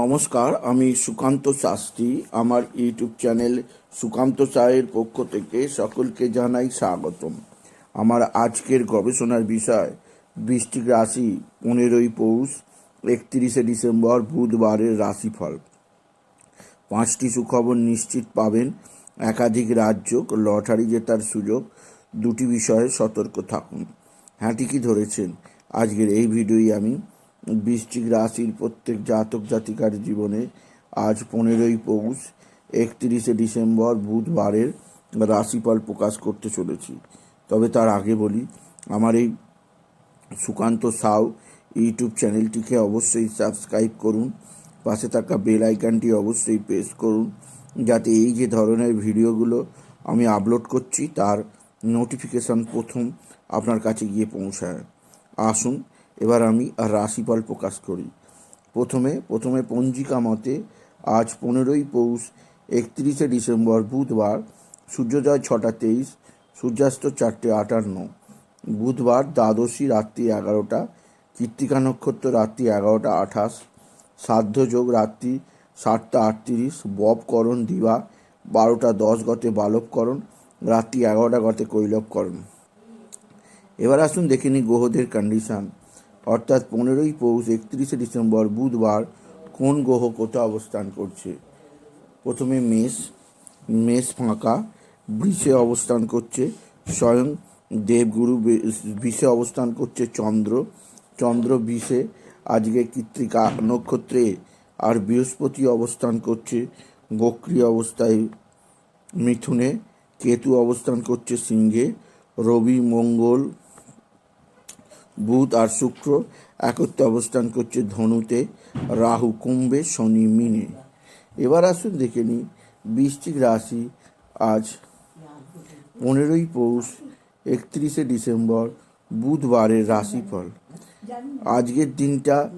নমস্কার, আমি সুকান্ত শাস্ত্রী। আমার ইউটিউব চ্যানেল সুকান্ত সায়ের পক্ষ থেকে সকলকে জানাই স্বাগতম। আমার আজকের গবেষণার বিষয় বৃষ্টিক রাশি পনেরোই পৌষ, একত্রিশে ডিসেম্বর, বুধবারের রাশিফল। পাঁচটি সুখবর নিশ্চিত পাবেন। একাধিক রাজ্য লটারি জেতার সুযোগ, দুটি বিষয়ে সতর্ক থাকুন। হ্যাঁ ঠিকই ধরেছেন। আজকের এই ভিডিওই আমি বৃশ্চিক রাশির প্রত্যেক জাতক জাতিকার জীবনে আজ পনেরোই পৌষ, একত্রিশে ডিসেম্বর বুধবারের রাশিফল প্রকাশ করতে চলেছি। তবে তার আগে বলি, আমার এই সুকান্ত সাউ ইউটিউব চ্যানেলটিকে অবশ্যই সাবস্ক্রাইব করুন, পাশে থাকা বেল আইকনটি অবশ্যই প্রেস করুন, যাতে এই যে ধরনের ভিডিওগুলো আমি আপলোড করছি, তার নোটিফিকেশন প্রথম আপনার কাছে গিয়ে পৌঁছায়। আসুন এবার আমি রাশিফল প্রকাশ করি। প্রথমে প্রথমে পঞ্জিকা মতে আজ পনেরোই পৌষ, একত্রিশে ডিসেম্বর বুধবার, সূর্যোদয় ছটা তেইশ, সূর্যাস্ত চারটে আটান্ন। বুধবার দ্বাদশী রাত্রি এগারোটা, কৃত্তিকা নক্ষত্র রাত্রি এগারোটা আঠাশ, সাধ্য যোগ রাত্রি সাতটা আটত্রিশ ববকরণ দিবা বারোটা দশ গতে বালবকরণ রাত্রি এগারোটা গতে কৈলবকরণ এবার আসুন দেখে গ্রহদের কন্ডিশন অর্থাৎ পনেরোই পৌষ একত্রিশে ডিসেম্বর বুধবার কোন গ্রহ কোথায় অবস্থান করছে? প্রথমে মেষ মেষ ফাঁকা, বৃষে অবস্থান করছে স্বয়ং দেবগুরু, বিষে অবস্থান করছে চন্দ্র চন্দ্র বিষে, আজকে কৃত্রিকা নক্ষত্রে, আর বৃহস্পতি অবস্থান করছে বক্রি অবস্থায়, মিথুনে, কেতু অবস্থান করছে সিংহে, রবি, মঙ্গল বুধ আর শুক্র একত্রে অবস্থান করছে ধনুতে, রাহু কুম্ভে, শনি মিনে। এবার আসুন দেখে নিই বৃষ্টিক রাশি আজ পনেরোই পৌষ, একত্রিশে ডিসেম্বর, বুধবারের রাশিফল। আজকের দিনটা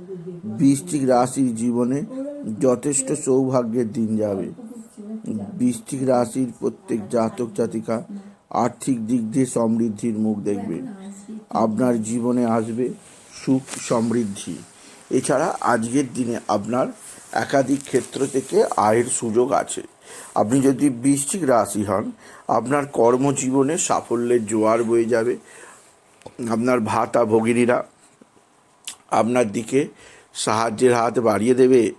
বৃষ্টিক রাশির জীবনে যথেষ্ট সৌভাগ্যের দিন যাবে। বৃষ্টিক রাশির প্রত্যেক জাতক জাতিকা আর্থিক দিক দিয়ে সমৃদ্ধির মুখ দেখবে। আপনার জীবনে আসবে সুখ সমৃদ্ধি। এছাড়া আজকের দিনে আপনার একাধিক ক্ষেত্র থেকে আয়ের সুযোগ আছে। আপনি যদি বৃশ্চিক রাশি হন, আপনার কর্মজীবনে সাফল্যের জোয়ার বয়ে যাবে। আপনার ভাতা ভগিনীরা আপনার দিকে সাহায্যের হাত বাড়িয়ে দেবে।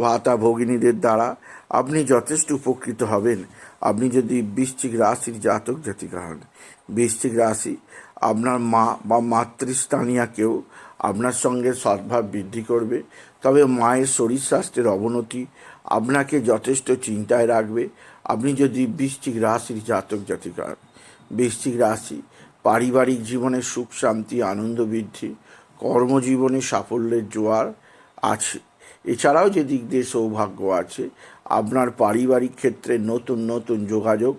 ভাতা ভগিনীদের দ্বারা আপনি যথেষ্ট উপকৃত হবেন। আপনি যদি বৃশ্চিক রাশির জাতক জাতিকা হন, বৃশ্চিক রাশি আপনার মা বা মাতৃস্থানীয় কেউ আপনার সঙ্গে সদ্ভাব বৃদ্ধি করবে, তবে মায়ের শরীর স্বাস্থ্যের অবনতি আপনাকে যথেষ্ট চিন্তায় রাখবে। আপনি যদি বৃশ্চিক রাশির জাতক জাতিকা হন, বৃশ্চিক রাশি পারিবারিক জীবনে সুখ, শান্তি, আনন্দ বৃদ্ধি, কর্মজীবনে সাফল্যের জোয়ার আছে। এছাড়াও যে দিক দিয়ে সৌভাগ্য আছে আপনার পারিবারিক ক্ষেত্রে নতুন নতুন যোগাযোগ,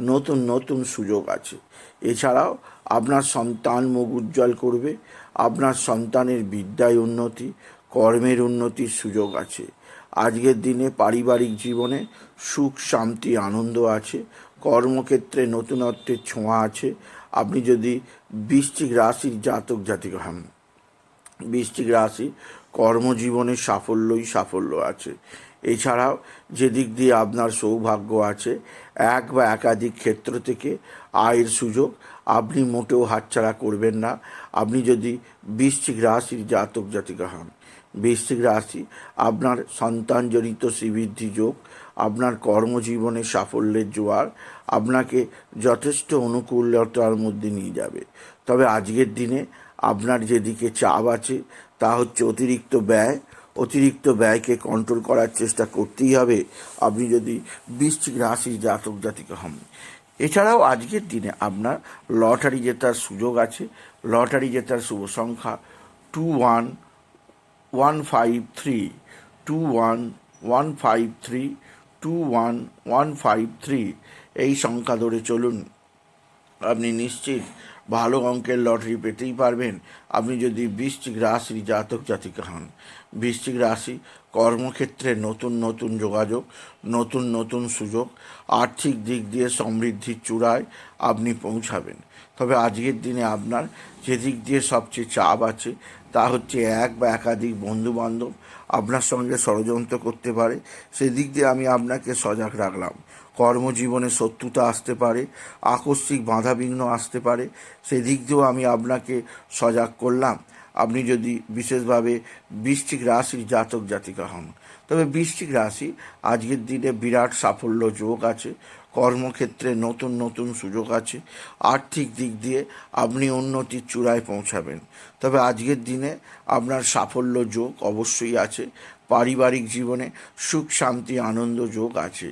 নতুন নতুন সুযোগ আছে। এছাড়াও আপনার সন্তান মুখ উজ্জ্বল করবে, আপনার সন্তানের বিদ্যায় উন্নতি, কর্মের উন্নতির সুযোগ আছে। আজকের দিনে পারিবারিক জীবনে সুখ, শান্তি, আনন্দ আছে, কর্মক্ষেত্রে নতুনত্বের ছোঁয়া আছে। আপনি যদি বৃশ্চিক রাশির জাতক জাতিকা হন, বৃশ্চিক রাশি কর্মজীবনে সাফল্যই সাফল্য আছে। এছাড়াও যে দিক দিয়ে আপনার সৌভাগ্য আছে, এক বা একাধিক ক্ষেত্র থেকে আয়ের সুযোগ আপনি মোটেও হাতছাড়া করবেন না। আপনি যদি বৃশ্চিক রাশির জাতক জাতিকা হন, বৃশ্চিক রাশি আপনার সন্তানজনিত শ্রীবৃদ্ধি যোগ, আপনার কর্মজীবনে সাফল্যের জোয়ার আপনাকে যথেষ্ট অনুকূলতার মধ্যে নিয়ে যাবে। তবে আজকের দিনে আপনার যেদিকে চাপ আছে, তা হচ্ছে অতিরিক্ত ব্যয় অতিরিক্ত ব্যয়কে কন্ট্রোল করার চেষ্টা করতেই হবে। আপনি যদি বৃশ্চিক রাশির জাতক জাতিকা হন। এছাড়াও আজকের দিনে আপনার লটারি জেতার সুযোগ আছে। লটারি জেতার শুভ সংখ্যা two one one five three two one one five three two one one five three এই সংখ্যা ধরে চলুন। আপনি নিশ্চিত ভালো অঙ্কের লটারি পেতেই পারবেন। আপনি যদি বৃশ্চিক রাশির জাতক জাতিকা হন। বৃশ্চিক রাশি কর্মক্ষেত্রে নতুন নতুন যোগাযোগ, নতুন নতুন সুযোগ, আর্থিক দিক দিয়ে সমৃদ্ধির চূড়ায় আপনি পৌঁছাবেন। তবে আজকের দিনে আপনার যে দিক দিয়ে সবচেয়ে চাপ আছে তা হচ্ছে এক বা একাধিক বন্ধু বান্ধব আপনার সঙ্গে ষড়যন্ত্র করতে পারে। সেদিক দিয়ে আমি আপনাকে সজাগ রাখলাম। কর্মজীবনে শত্রুতা আসতে পারে, আকস্মিক বাধাবিঘ্ন আসতে পারে, সেদিক দিয়েও আমি আপনাকে সজাগ করলাম। আপনি যদি বিশেষভাবে বৃষ্টিক রাশির জাতক জাতিকা হন, তবে বৃষ্টিক রাশি আজকের দিনে বিরাট সাফল্য যোগ আছে। কর্মক্ষেত্রে নতুন নতুন সুযোগ আছে। আর্থিক দিক দিয়ে আপনি উন্নতির চূড়ায় পৌঁছাবেন। তবে আজকের দিনে আপনার সাফল্য যোগ অবশ্যই আছে। পারিবারিক জীবনে সুখ, শান্তি, আনন্দ যোগ আছে।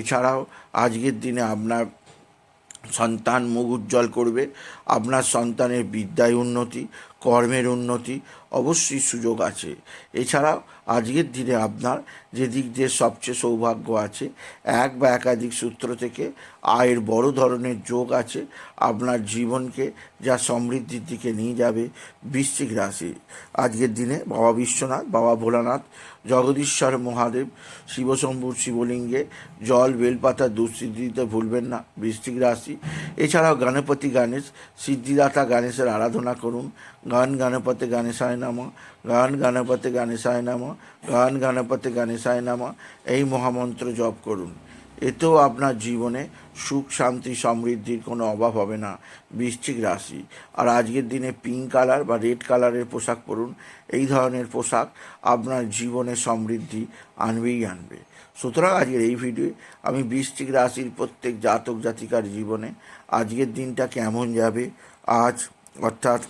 এছাড়াও আজকের দিনে আপনার সন্তান মুখ উজ্জ্বল করবে। আপনার সন্তানের বিদ্যায় উন্নতি, কর্মের উন্নতি অবশ্যই সুযোগ আছে। এছাড়াও আজকের দিনে আপনার যে দিক দিয়ে সবচেয়ে সৌভাগ্য আছে, এক বা একাধিক সূত্র থেকে আয়ের বড় ধরনের যোগ আছে, আপনার জীবনকে যা সমৃদ্ধির দিকে নিয়ে যাবে বৃশ্চিক রাশি। আজকের দিনে বাবা বিশ্বনাথ, বাবা ভোলানাথ, জগদীশ্বর মহাদেব শিবশম্ভুর শিবলিঙ্গে জল, বেলপাতা দুঃসিদ্ধি দিতে ভুলবেন না বৃশ্চিক রাশি। এছাড়াও গণপতি গণেশ, সিদ্ধিদাতা গণেশের আরাধনা করুন, গান, গণপতি গণেশায় নাম, গান গণপতি গণেশায় নাম, গান গণপতি গণেশায় নাম, এই মহামন্ত্র জপ করুন। এতেও আপনার জীবনে সুখ, শান্তি, সমৃদ্ধির কোনো অভাব হবে না। বৃশ্চিক রাশি। আর আজকের দিনে পিঙ্ক কালার বা রেড কালারের পোশাক পরুন। এই ধরনের পোশাক আপনার জীবনে সমৃদ্ধি আনবেই আনবে। সুতরাং আজকের এই ভিডিওয়ে আমি বৃশ্চিক রাশির প্রত্যেক জাতক জাতিকার জীবনে আজকের দিনটা কেমন যাবে? আজ অর্থাৎ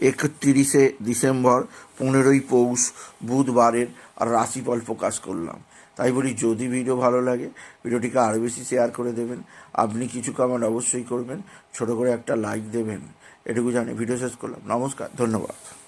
একত্রিশে ডিসেম্বর, পনেরোই পৌষ, বুধবারের আর রাশিফল প্রকাশ করলাম। তাই বলি, যদি ভিডিও ভালো লাগে, ভিডিওটিকে আরও বেশি শেয়ার করে দেবেন। আপনি কিছু কমেন্ট অবশ্যই করবেন, ছোট করে একটা লাইক দেবেন। এটুকু জানি ভিডিও শেষ করলাম। নমস্কার, ধন্যবাদ।